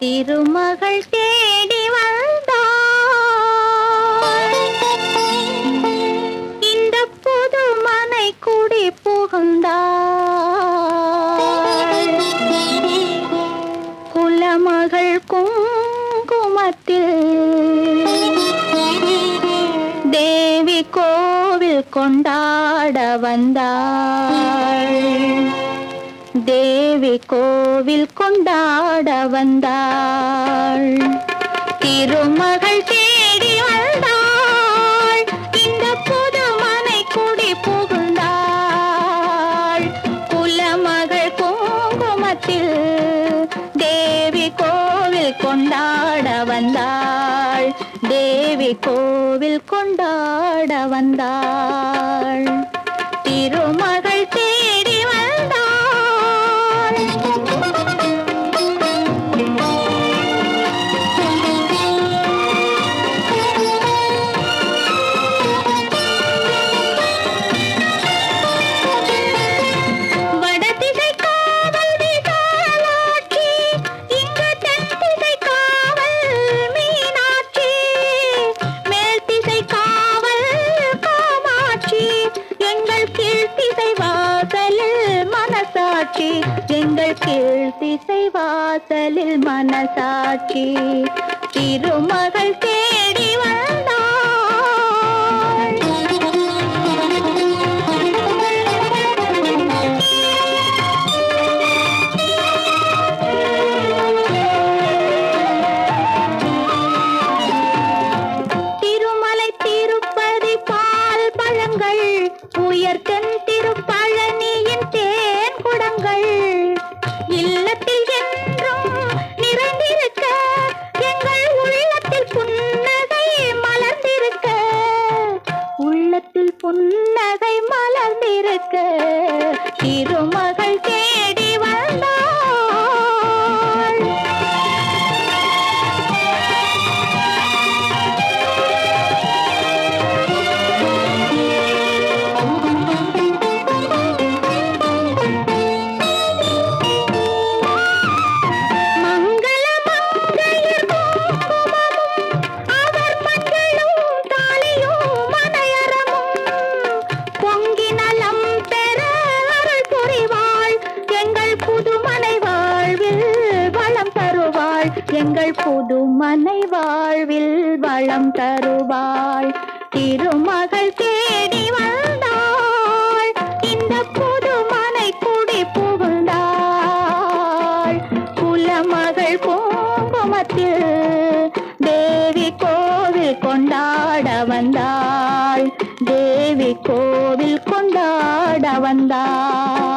திருமகள் தேடி வந்தாள். இந்த புது மனை குடி புகுந்தாள். குலமகள் குங்குமத்தில் தேவி கோவில் கொண்டாட வந்தாள். தேவி தேவி கோவில் கொண்டாட வந்தாள். திருமகள் தேடி வந்தாள். இந்த புது மனை குடி புகுந்தாள். குலமகள் குங்குமத்தில் தேவி கோவில் கொண்டாட வந்தாள். தேவி கோவில் கொண்டாட வந்தாள். எங்கள் கீழ்த்திசை வாசலில் மனசாட்சி. எங்கள் கீழ்த்திசை வாசலில் மனசாட்சி. திருமகள் தேடி வந்த மலர்ந்திருக்க இருமா திருமனை வாழ்வில் வளம் தருவாள். திருமகள் தேடி வந்தாள். இந்த புதுமனை குடி புகுந்தாள். குலமகள் பூங்குமத்தில் தேவி கோவில் கொண்டாட வந்தாள். தேவி கோவில் கொண்டாட வந்தாள்.